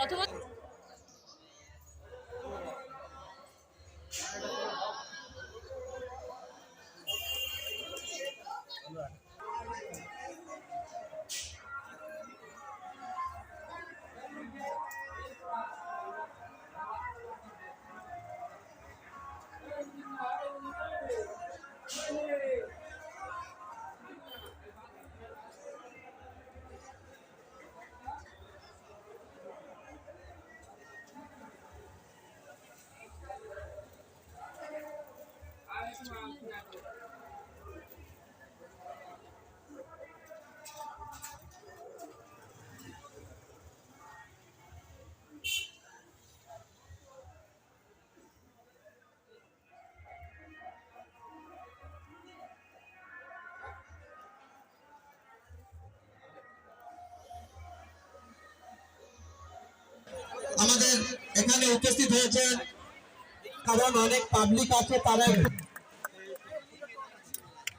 아, 두 번. আমাদের এখানে উপস্থিত হয়েছেন। কারণ অনেক পাবলিক আছে, তারা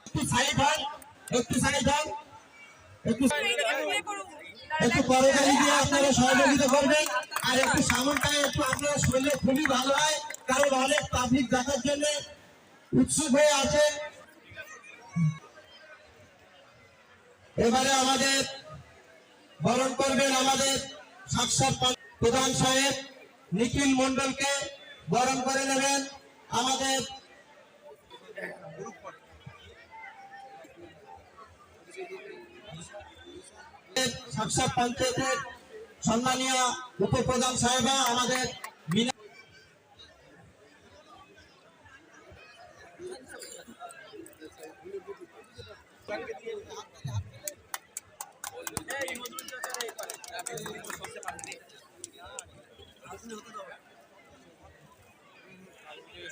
একটু একটু শুনলে খুবই ভালো হয়, কারণ অনেক পাবলিক দেখার জন্য উৎসুক হয়ে আছে। এবারে আমাদের বরণ করবেন আমাদের সাক্ষাৎ প্রধান সাহেব নিখিল মন্ডলকে বরণ করে নেবেন। আমাদের সাক্ষাৎ পঞ্চায়েতের সম্মানীয় উপপ্রধান সাহেবা, আমাদের মিনা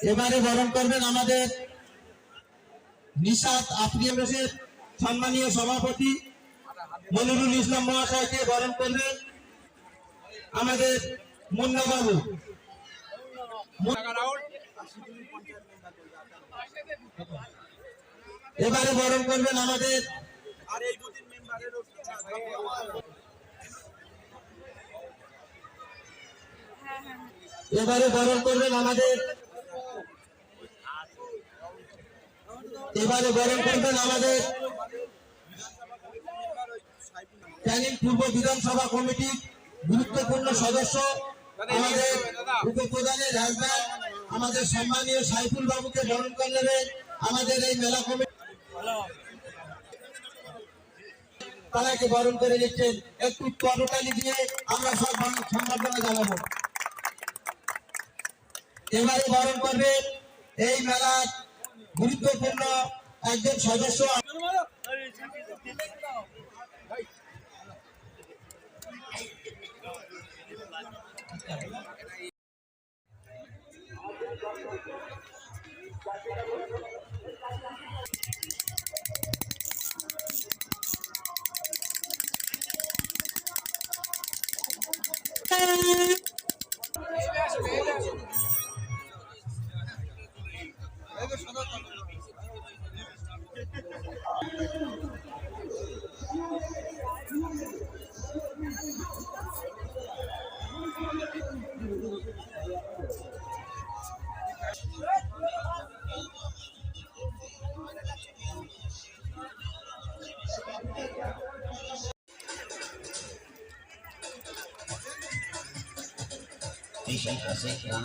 এবারে বরণ করবেন আমাদের নিশাদ আফরিয়া দেশের সম্মানীয় সভাপতি মনিরুল ইসলাম মহাশয়কে বরণ করবেন আমাদের মুন্না বাবু এবারে বরণ করবেন আমাদের এবারে বরণ করবেন আমাদের এবারে বরণ করবেন আমাদের ক্যানিং পূর্ব বিধানসভা কমিটির গুরুত্বপূর্ণ সদস্য আমাদের উপপ্রধানের রাজদার আমাদের সম্মানীয় সাইফুল বাবুকে বরণ করে নেবেন। আমাদের এই মেলা কমিটি তারাকে বরণ করে নিচ্ছেন। একটু করতালি দিয়ে আমরা সব সম্বর্ধনা জানাব। এবারে বরণ করবে এই মেলার গুরুত্বপূর্ণ একজন সদস্য দিশা কাছে প্রাণ